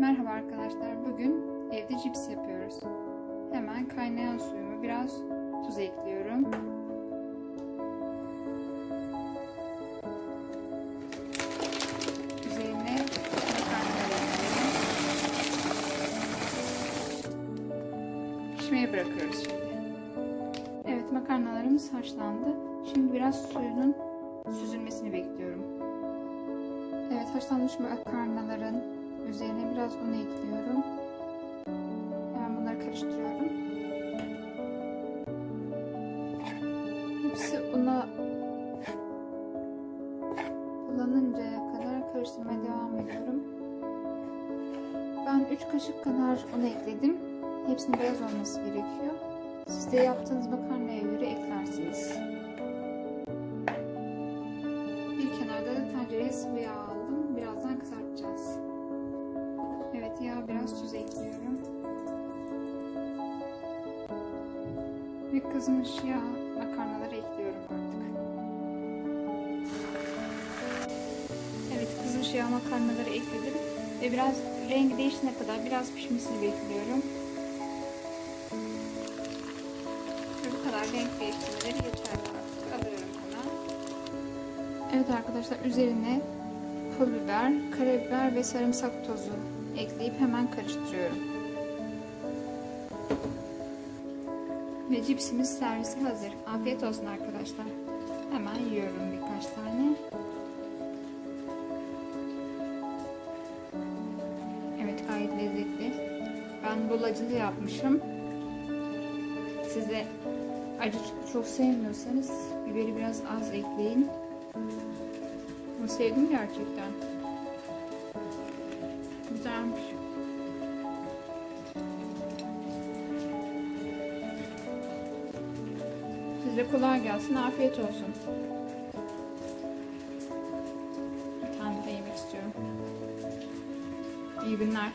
Merhaba arkadaşlar. Bugün evde cips yapıyoruz. Hemen kaynayan suyumu biraz tuz ekliyorum. Üzerine. Pişmeye bırakıyoruz şimdi. Evet makarnalarımız haşlandı. Şimdi biraz suyunun süzülmesini bekliyorum. Evet haşlanmış makarnaların biraz un ekliyorum. Hemen bunları karıştırıyorum. Hepsi una bulanıncaya kadar karıştırmaya devam ediyorum. Ben 3 kaşık kadar un ekledim. Hepsinin beyaz olması gerekiyor. Siz de yaptığınız makarnaya göre eklersiniz. Bir kenarda da tencereye sıvı yağ aldım. Birazdan kızartacağız. Biraz tuz ekliyorum. Ve kızmış yağ makarnaları ekliyorum artık. Evet kızmış yağ makarnaları ekledim. Ve biraz rengi değişene kadar biraz pişmesini bekliyorum. Ve bu kadar renk değiştirmeleri yeterli artık. Alıyorum hemen. Evet arkadaşlar üzerine pul biber, karabiber ve sarımsak tozu ekleyip hemen karıştırıyorum. Ve cipsimiz servisi hazır. Afiyet olsun arkadaşlar. Hemen yiyorum birkaç tane. Evet gayet lezzetli. Ben bol acılı yapmışım. Siz de acı çok sevmiyorsanız biberi biraz az ekleyin. Bunu sevdim gerçekten. Güzelmiş. Size kolay gelsin, afiyet olsun. Tane de yemek istiyorum. İyi günler.